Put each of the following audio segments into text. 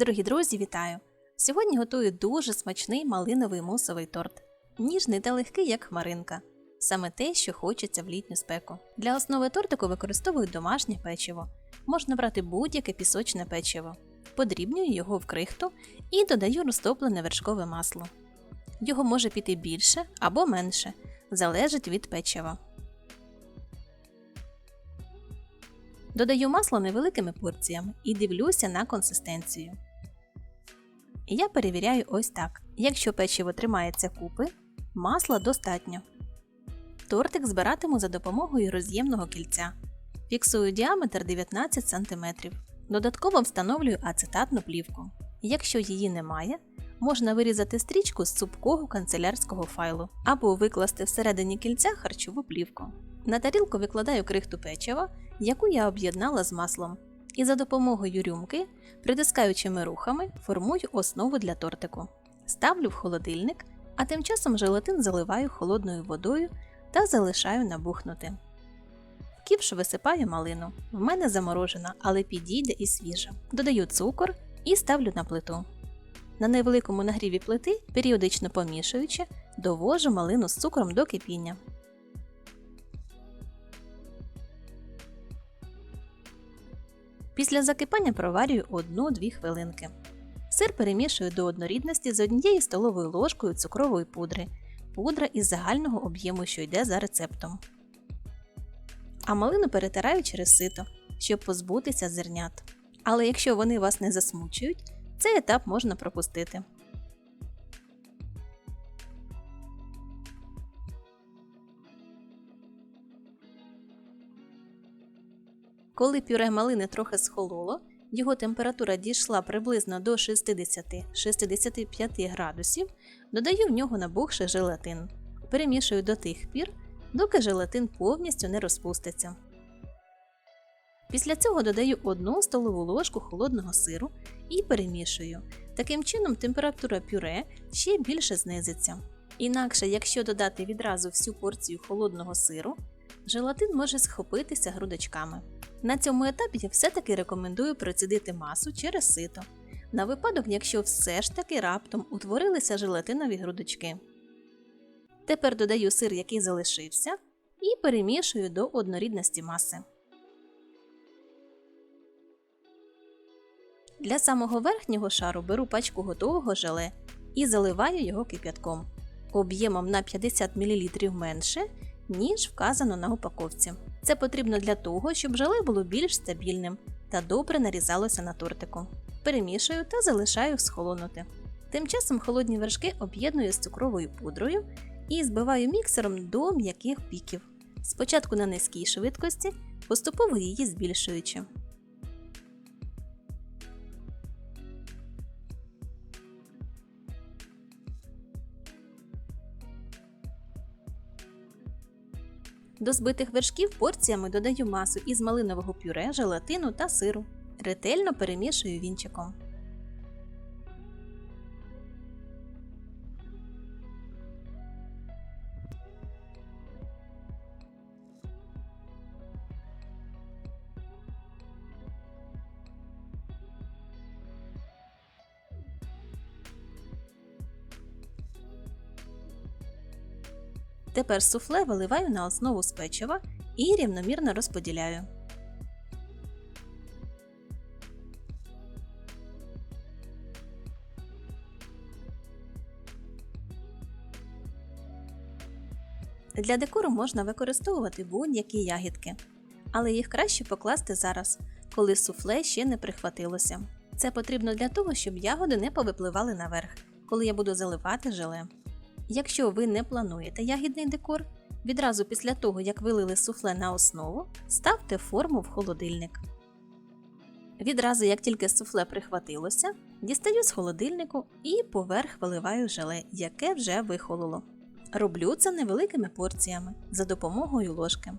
Дорогі друзі, вітаю! Сьогодні готую дуже смачний малиновий мусовий торт. Ніжний та легкий, як хмаринка. Саме те, що хочеться в літню спеку. Для основи тортику використовую домашнє печиво. Можна брати будь-яке пісочне печиво. Подрібнюю його в крихту і додаю розтоплене вершкове масло. Його може піти більше або менше, залежить від печива. Додаю масло невеликими порціями і дивлюся на консистенцію. Я перевіряю ось так. Якщо печиво тримається купи, масла достатньо. Тортик збиратиму за допомогою роз'ємного кільця. Фіксую діаметр 19 см. Додатково встановлюю ацетатну плівку. Якщо її немає, можна вирізати стрічку з цупкого канцелярського файлу або викласти всередині кільця харчову плівку. На тарілку викладаю крихту печива, яку я об'єднала з маслом, і за допомогою рюмки, притискаючими рухами, формую основу для тортику. Ставлю в холодильник, а тим часом желатин заливаю холодною водою та залишаю набухнути. В кіпш висипаю малину. В мене заморожена, але підійде і свіжа. Додаю цукор і ставлю на плиту. На невеликому нагріві плити, періодично помішуючи, довожу малину з цукром до кипіння. Після закипання проварюю 1-2 хвилинки. Сир перемішую до однорідності з однією столовою ложкою цукрової пудри, пудра із загального об'єму, що йде за рецептом. А малину перетираю через сито, щоб позбутися зернят. Але якщо вони вас не засмучують, цей етап можна пропустити. Коли пюре малини трохи схололо, його температура дійшла приблизно до 60-65 градусів, додаю в нього набухший желатин. Перемішую до тих пір, доки желатин повністю не розпуститься. Після цього додаю 1 столову ложку холодного сиру і перемішую. Таким чином температура пюре ще більше знизиться. Інакше, якщо додати відразу всю порцію холодного сиру, желатин може схопитися грудочками. На цьому етапі я все-таки рекомендую процідити масу через сито, на випадок, якщо все ж таки раптом утворилися желатинові грудочки. Тепер додаю сир, який залишився, і перемішую до однорідності маси. Для самого верхнього шару беру пачку готового желе і заливаю його кип'ятком об'ємом на 50 мл менше, ніж вказано на упаковці. Це потрібно для того, щоб желе було більш стабільним та добре нарізалося на тортику. Перемішую та залишаю схолонути. Тим часом холодні вершки об'єдную з цукровою пудрою і збиваю міксером до м'яких піків. Спочатку на низькій швидкості, поступово її збільшуючи. До збитих вершків порціями додаю масу із малинового пюре, желатину та сиру. Ретельно перемішую вінчиком. Тепер суфле виливаю на основу з печива і рівномірно розподіляю. Для декору можна використовувати будь-які ягідки, але їх краще покласти зараз, коли суфле ще не прихватилося. Це потрібно для того, щоб ягоди не повипливали наверх, коли я буду заливати желе. Якщо ви не плануєте ягідний декор, відразу після того, як вилили суфле на основу, ставте форму в холодильник. Відразу, як тільки суфле прихватилося, дістаю з холодильнику і поверх виливаю желе, яке вже вихололо. Роблю це невеликими порціями за допомогою ложки.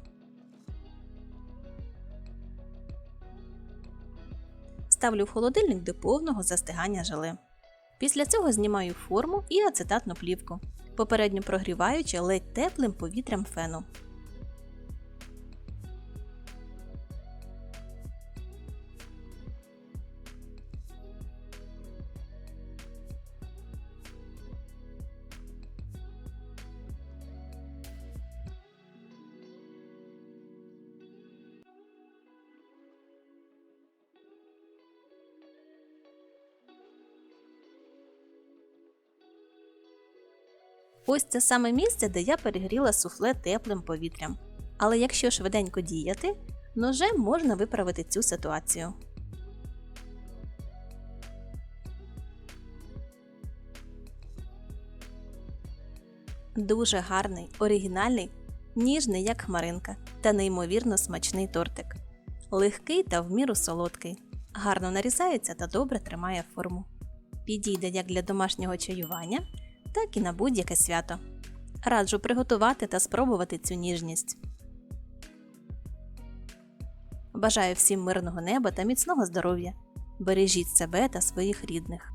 Ставлю в холодильник до повного застигання желе. Після цього знімаю форму і ацетатну плівку, попередньо прогріваючи ледь теплим повітрям фену. Ось це саме місце, де я перегріла суфле теплим повітрям. Але якщо швиденько діяти, ножем можна виправити цю ситуацію. Дуже гарний, оригінальний, ніжний, як хмаринка, та неймовірно смачний тортик. Легкий та в міру солодкий, гарно нарізається та добре тримає форму. Підійде як для домашнього чаювання, так і на будь-яке свято. Раджу приготувати та спробувати цю ніжність. Бажаю всім мирного неба та міцного здоров'я. Бережіть себе та своїх рідних.